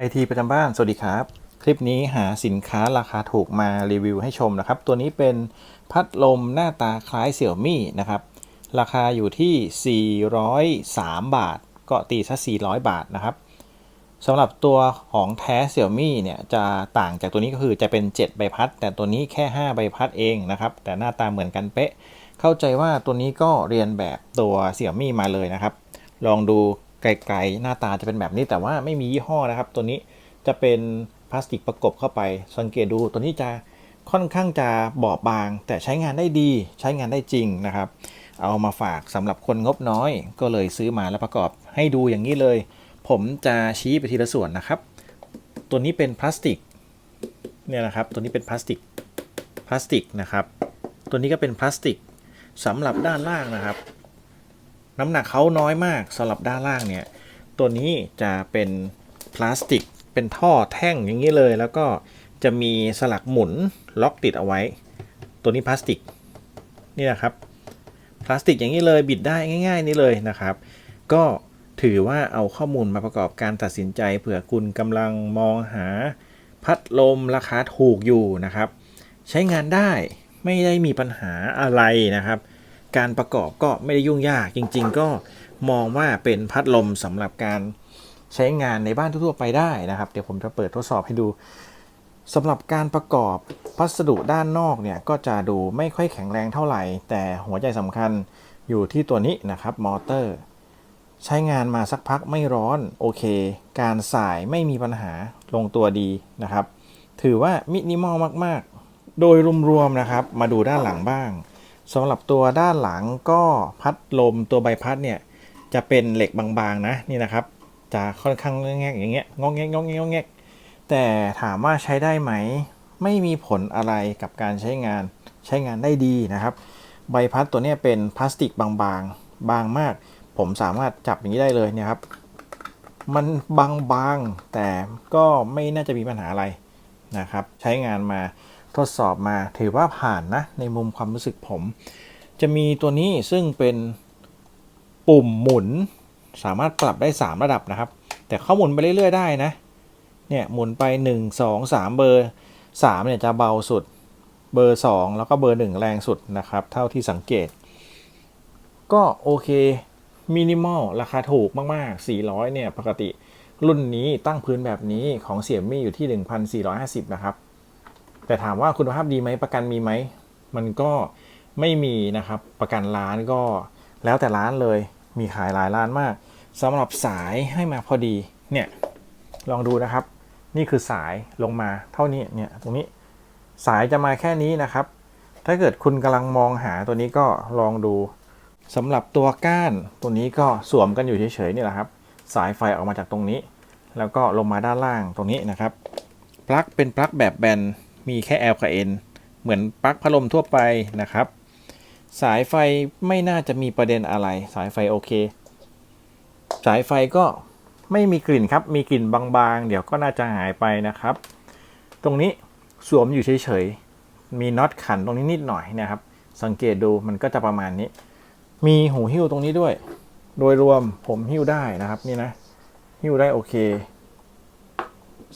ไอทีประจำบ้าน สวัสดีครับ คลิปนี้หาสินค้าราคาถูกมารีวิวให้ชมนะครับ ตัวนี้เป็นพัดลมหน้าตาคล้ายเสี่ยวมี่นะครับ ราคาอยู่ที่ 403 บาท ก็ตีซะ 400 บาทนะครับสำหรับตัวของแท้เสี่ยวมี่เนี่ยจะต่างจากตัวนี้ก็คือจะเป็น 7 ใบพัด แต่ตัวนี้แค่ 5 ใบพัดเองนะครับ แต่หน้าตาเหมือนกันเป๊ะ เข้าใจว่าตัวนี้ก็เรียนแบบตัวเสี่ยวมี่มาเลยนะครับ ลองดู ไกลๆหน้าตาจะเป็นแบบนี้แต่ว่าไม่มียี่ห้อนะครับ ตัวนี้จะเป็นพลาสติกประกบเข้าไปสังเกตดูตัวนี้จะค่อนข้างจะบอบบาง แต่ใช้งานได้ดี ใช้งานได้จริงนะครับ เอามาฝากสำหรับคนงบน้อย ก็เลยซื้อมาแล้วประกอบให้ดูอย่างนี้เลย ผมจะชี้ไปทีละส่วนนะครับ ตัวนี้เป็นพลาสติกเนี่ยนะครับ ตัวนี้เป็นพลาสติกพลาสติกนะครับ ตัวนี้ก็เป็นพลาสติกสำหรับด้านล่างนะครับ น้ำหนักเขาน้อยมากสำหรับด้านล่างเนี่ย ตัวนี้จะเป็นพลาสติก เป็นท่อแท่งอย่างนี้เลย แล้วก็จะมีสลักหมุนล็อกติดเอาไว้ ตัวนี้พลาสติกนี่นะครับ พลาสติกอย่างนี้เลยบิดได้ง่าย ๆ นี่เลยนะครับ ก็ถือว่าเอาข้อมูลมาประกอบการตัดสินใจเผื่อคุณกำลังมองหาพัดลมราคาถูกอยู่นะครับ ใช้งานได้ไม่ได้มีปัญหาอะไรนะครับ การประกอบก็ไม่ได้ยุ่งยากจริง ๆ ก็มองว่าเป็นพัดลมสำหรับการใช้งานในบ้านทั่วๆไปได้นะครับ เดี๋ยวผมจะเปิดทดสอบให้ดูสำหรับการประกอบพัสดุด้านนอกเนี่ยก็จะดูไม่ค่อยแข็งแรงเท่าไหร่ แต่หัวใจสำคัญอยู่ที่ตัวนี้นะครับมอเตอร์ ใช้งานมาสักพักไม่ร้อนโอเค การสายไม่มีปัญหาลงตัวดีนะครับ ถือว่ามินิมอลมากๆ โดยรวมๆนะครับ มาดูด้านหลังบ้าง สำหรับตัวด้านหลังก็พัดลมตัวใบพัดเนี่ยจะเป็นเหล็กบางๆนะนี่นะครับ จะค่อนข้างแงกอย่างเงี้ยงองแงกงองแงกงองแงกแต่ถามว่าใช้ได้ไหม ไม่มีผลอะไรกับการใช้งานใช้งานได้ดีนะครับ ใบพัดตัวเนี้ยเป็นพลาสติกบางๆ บางมาก ผมสามารถจับอย่างนี้ได้เลยเนี่ยครับ มันบางๆแต่ก็ไม่น่าจะมีปัญหาอะไรนะครับ ใช้งานมา ทดสอบมาถือว่าผ่านนะ ในมุมความรู้สึกผม จะมีตัวนี้ซึ่งเป็นปุ่มหมุน สามารถปรับได้ 3 ระดับนะครับ แต่เขาหมุนไปเรื่อย ๆ ได้นะ เนี่ยหมุนไป 1 2 3 เบอร์ 3 เนี่ยจะเบาสุด เบอร์ 2 แล้วก็เบอร์ 1 แรงสุดนะครับ เท่าที่สังเกต ก็โอเคมินิมอลราคาถูกมากๆ 400 เนี่ย ปกติรุ่นนี้ตั้งพื้นแบบนี้ของเสี่ยมี่อยู่ที่ 1,450 นะครับ แต่ถามว่าคุณภาพดีไหมประกันมีไหม มันก็ไม่มีนะครับ ประกันร้านก็แล้วแต่ร้านเลย มีขายหลายร้านมากสำหรับสายให้มาพอดี เนี่ย ลองดูนะครับ นี่คือสายลงมาเท่านี้ เนี่ย ตรงนี้ สายจะมาแค่นี้นะครับ ถ้าเกิดคุณกำลังมองหาตัวนี้ก็ลองดูสำหรับตัวก้านตัวนี้ก็สวมกันอยู่เฉยๆนี่แหละครับ สายไฟออกมาจากตรงนี้ แล้วก็ลงมาด้านล่างตรงนี้นะครับ ปลั๊กเป็นปลั๊กแบบแบน มีแค่ L กับ N เหมือนปลั๊กพัดลมทั่วไปนะครับ สายไฟไม่น่าจะมีประเด็นอะไร สายไฟโอเค สายไฟก็ไม่มีกลิ่นครับ มีกลิ่นบางๆ เดี๋ยวก็น่าจะหายไปนะครับ ตรงนี้สวมอยู่เฉยๆ มีน็อตขันตรงนี้นิดหน่อยนะครับ สังเกตดูมันก็จะประมาณนี้ มีหูหิ้วตรงนี้ด้วย โดยรวมผมหิ้วได้นะครับนี่นะ หิ้วได้โอเค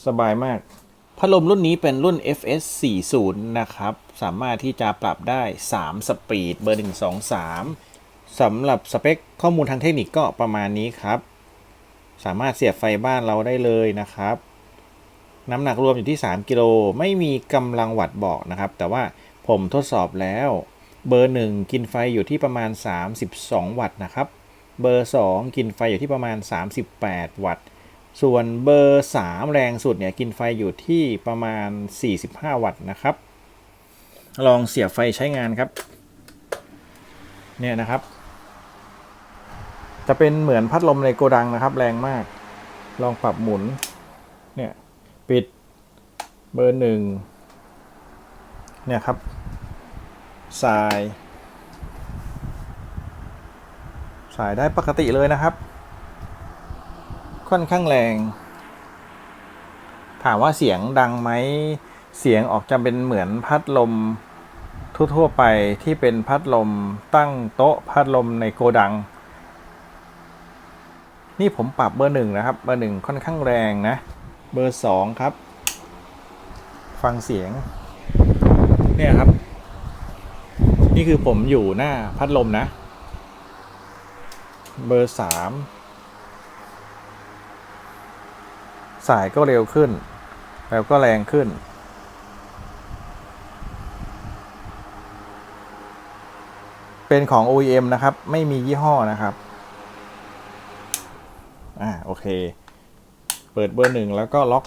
สบายมาก พัดลมรุ่นนี้เป็นรุ่น FS 40นะครับ สามารถที่จะปรับได้ 3 สปีด เบอร์ 1 2 3 สำหรับสเปคข้อมูลทางเทคนิคก็ประมาณนี้ครับ สามารถเสียบไฟบ้านเราได้เลยนะครับ น้ำหนักรวมอยู่ที่ 3 กิโล ไม่มีกำลังวัตต์บอกนะครับ แต่ว่าผมทดสอบแล้ว เบอร์ 1 กินไฟอยู่ที่ประมาณ 32 วัตต์นะครับ เบอร์ 2 กินไฟอยู่ที่ประมาณ 38 วัตต์ ส่วนเบอร์ 3 แรงสุดเนี่ยกินไฟอยู่ที่ประมาณ 45 วัตต์นะครับ ลองเสียบไฟใช้งานครับ เนี่ยนะครับ จะเป็นเหมือนพัดลมในโกดังนะครับ แรงมาก ลองปรับหมุน เนี่ย ปิดเบอร์หนึ่งเนี่ยครับสาย สายได้ปกติเลยนะครับ ค่อนข้างแรง ถามว่าเสียงดังไหม เสียงออกจะเป็นเหมือนพัดลมทั่วๆไปที่เป็นพัดลมตั้งโต๊ะพัดลมในโกดัง นี่ผมปรับเบอร์หนึ่งนะครับ เบอร์หนึ่งค่อนข้างแรงนะ เบอร์สองครับ ฟังเสียง เนี่ยครับ นี่คือผมอยู่หน้าพัดลมนะ เบอร์สาม สายก็เร็วขึ้น แล้วก็แรงขึ้น เป็นของ OEM นะครับ ไม่มียี่ห้อนะครับ อ่าโอเค เปิดเบอร์หนึ่งแล้วก็ล็อก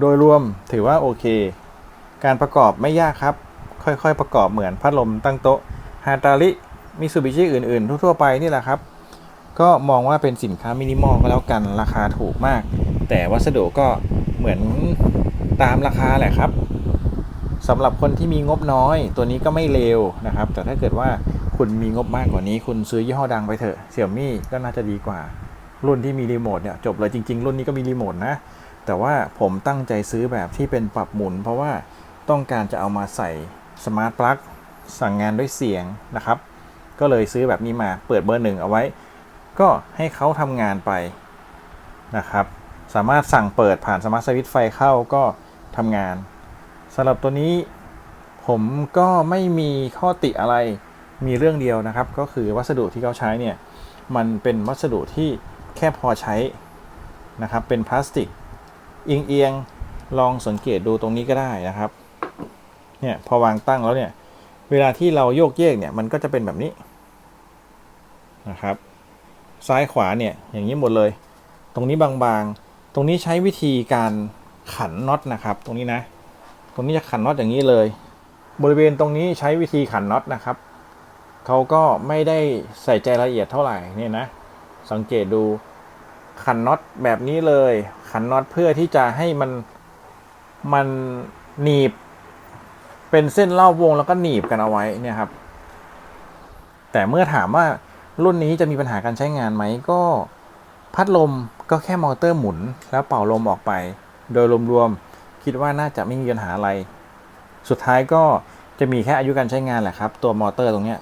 โดยรวมถือว่าโอเค การประกอบไม่ยากครับ ค่อยๆ ประกอบเหมือนพัดลมตั้งโต๊ะฮาตาริมิซูบิชิอื่นๆ ทั่วๆ ไปนี่แหละครับ ก็มองว่าเป็นสินค้ามินิมอลก็แล้วกันราคาถูกมาก แต่วัสดุก็เหมือนตามราคาแหละครับสำหรับคนที่มีงบน้อย ตัวนี้ก็ไม่เลวนะครับ แต่ถ้าเกิดว่าคุณมีงบมากกว่านี้ คุณซื้อยี่ห้อดังไปเถอะเสี่ยมี่ก็น่าจะดีกว่า รุ่นที่มีรีโมทเนี่ยจบเลยจริง ๆ รุ่นนี้ก็มีรีโมทนะ แต่ว่าผมตั้งใจซื้อแบบที่เป็นปรับหมุน เพราะว่าต้องการจะเอามาใส่สมาร์ทปลั๊กสั่งงานด้วยเสียงนะครับ ก็เลยซื้อแบบนี้มาเปิดเบอร์หนึ่งเอาไว้ ก็ให้เขาทำงานไปนะครับ สามารถสั่งเปิดผ่านสมาร์ทสวิตไฟเข้าก็ทำงานสำหรับตัวนี้ผมก็ไม่มีข้อติอะไรมีเรื่องเดียวนะครับ ก็คือวัสดุที่เขาใช้เนี่ยมันเป็นวัสดุที่แค่พอใช้นะครับ เป็นพลาสติกเอียงๆลองสังเกตดูตรงนี้ก็ได้นะครับเนี่ยพอวางตั้งแล้วเนี่ยเวลาที่เราโยกเยกเนี่ยมันก็จะเป็นแบบนี้นะครับ ซ้ายขวาเนี่ยอย่างนี้หมดเลย ตรงนี้บางๆ ตรงนี้ใช้วิธีการขันน็อตนะครับ ตรงนี้นะ ตรงนี้จะขันน็อตอย่างนี้เลย บริเวณตรงนี้ใช้วิธีขันน็อตนะครับเขาก็ไม่ได้ใส่ใจละเอียดเท่าไหร่เนี่ยนะ สังเกตดูขันน็อตแบบนี้เลย ขันน็อตเพื่อที่จะให้มันมันหนีบ เป็นเส้นรอบวงแล้วก็หนีบกันเอาไว้เนี่ยครับ แต่เมื่อถามว่า รุ่นนี้จะมีปัญหาการใช้งานไหมก็พัดลมก็แค่มอเตอร์หมุน แล้วเป่าลมออกไป โดยรวมๆคิดว่าน่าจะไม่มีปัญหาอะไร สุดท้ายก็จะมีแค่อายุการใช้งานแหละครับ ตัวมอเตอร์ตรงเนี้ย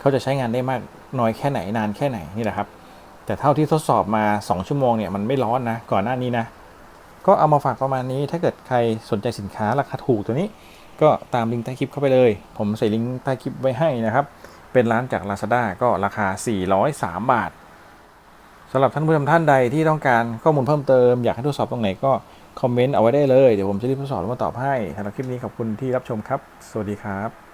เขาจะใช้งานได้มากน้อยแค่ไหนนานแค่ไหนนี่แหละครับ แต่เท่าที่ทดสอบมา 2 ชั่วโมงเนี่ยมันไม่ร้อนนะก่อนหน้านี้นะ ก็เอามาฝากประมาณนี้ถ้าเกิดใครสนใจสินค้าราคาถูกตัวนี้ ก็ตามลิงก์ใต้คลิปเข้าไปเลย ผมใส่ลิงก์ใต้คลิปไว้ให้นะครับ เป็นร้านจาก Lazada ก็ราคา 403 บาทสำหรับท่านผู้ชมท่านใดที่ต้องการข้อมูลเพิ่มเติมอยากให้ทดสอบตรงไหนก็คอมเมนต์เอาไว้ได้เลย เดี๋ยวผมจะรีบทดสอบแล้วมาตอบให้สำหรับคลิปนี้ขอบคุณที่รับชมครับ สวัสดีครับ